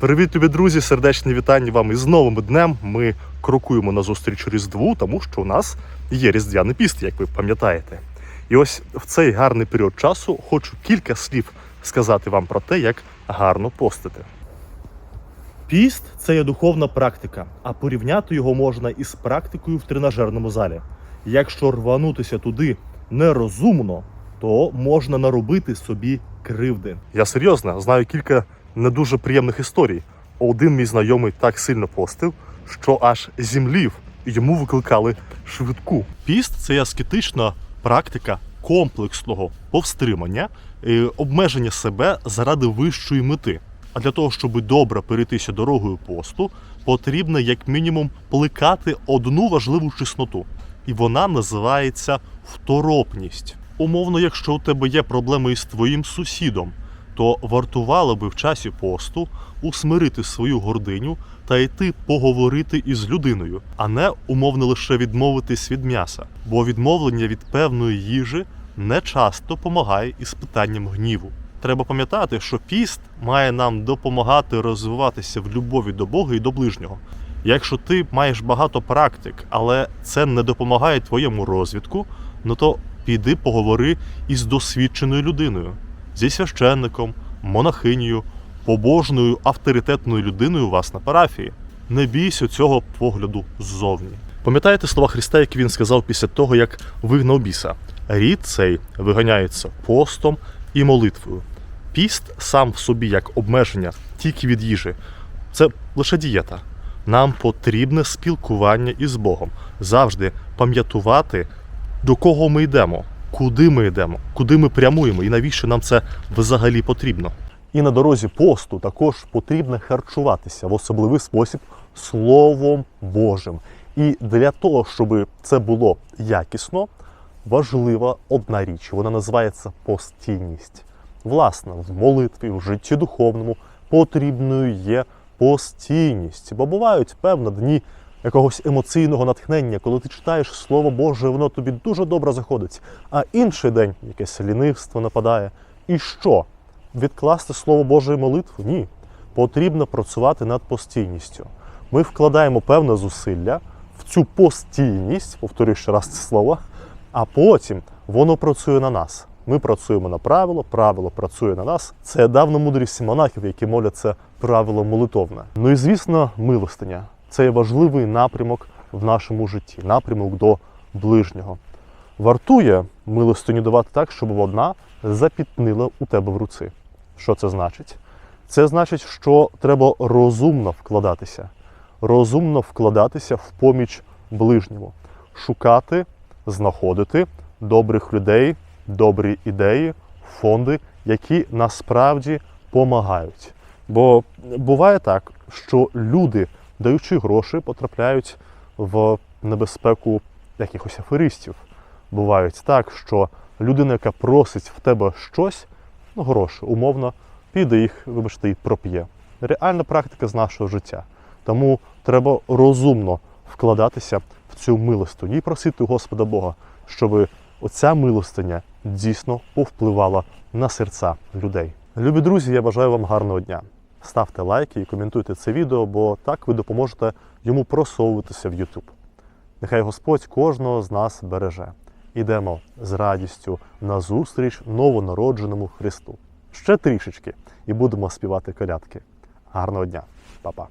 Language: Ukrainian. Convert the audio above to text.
Привіт, тобі, друзі! Сердечні вітання вам із новим днем. Ми крокуємо на зустріч Різдву, тому що у нас є різдвяний піст, як ви пам'ятаєте. І ось в цей гарний період часу хочу кілька слів сказати вам про те, як гарно постити. Піст це є духовна практика, а порівняти його можна із практикою в тренажерному залі. Якщо рванутися туди нерозумно, то можна наробити собі кривди. Я серйозно знаю кілька не дуже приємних історій. Один мій знайомий так сильно постив, що аж зімлів, і йому викликали швидку. Піст це аскетична практика комплексного повстримання, і обмеження себе заради вищої мети. А для того, щоб добре перейтися дорогою посту, потрібно як мінімум плекати одну важливу чесноту, і вона називається второпність. Умовно, якщо у тебе є проблеми із твоїм сусідом, то вартувало би в часі посту усмирити свою гординю та йти поговорити із людиною, а не умовно лише відмовитись від м'яса, бо відмовлення від певної їжі не часто допомагає із питанням гніву. Треба пам'ятати, що піст має нам допомагати розвиватися в любові до Бога і до ближнього. Якщо ти маєш багато практик, але це не допомагає твоєму розвитку, ну то піди поговори із досвідченою людиною, зі священником, монахинею, побожною авторитетною людиною у вас на парафії. Не бійся цього погляду ззовні. Пам'ятаєте слова Христа, які він сказав після того, як вигнав біса? Рід цей виганяється постом і молитвою. Піст сам в собі як обмеження тільки від їжі. Це лише дієта. Нам потрібне спілкування із Богом. Завжди пам'ятувати, до кого ми йдемо, куди ми йдемо, куди ми прямуємо і навіщо нам це взагалі потрібно. І на дорозі посту також потрібно харчуватися в особливий спосіб Словом Божим. І для того, щоб це було якісно, важлива одна річ. Вона називається постійність. Власне, в молитві, в житті духовному потрібною є постійність. Бо бувають певно дні якогось емоційного натхнення, коли ти читаєш Слово Боже, воно тобі дуже добре заходить. А інший день якесь лінивство нападає. І що? Відкласти Слово Боже і молитву? Ні. Потрібно працювати над постійністю. Ми вкладаємо певне зусилля в цю постійність, повторюю ще раз це слово, а потім воно працює на нас. Ми працюємо на правило, правило працює на нас. Це давно мудрість монахів, які моляться правило молитовне. Ну і звісно, милостиня. Це є важливий напрямок в нашому житті, напрямок до ближнього. Вартує милостиню давати так, щоб вона запітнила у тебе в руці. Що це значить? Це значить, що треба розумно вкладатися, розумно вкладатися в поміч ближньому, шукати, знаходити добрих людей, добрі ідеї, фонди, які насправді допомагають. Бо буває так, що люди, даючи гроші, потрапляють в небезпеку якихось аферистів. Бувають так, що людина, яка просить в тебе щось, ну гроші, умовно, піде їх, вибачте, і проп'є. Реальна практика з нашого життя. Тому треба розумно вкладатися в цю милостиню і просити Господа Бога, щоб оця милостиня дійсно повпливала на серця людей. Любі друзі, я бажаю вам гарного дня. Ставте лайки і коментуйте це відео, бо так ви допоможете йому просовуватися в YouTube. Нехай Господь кожного з нас береже. Ідемо з радістю на зустріч новонародженому Христу. Ще трішечки і будемо співати колядки. Гарного дня, Па-па.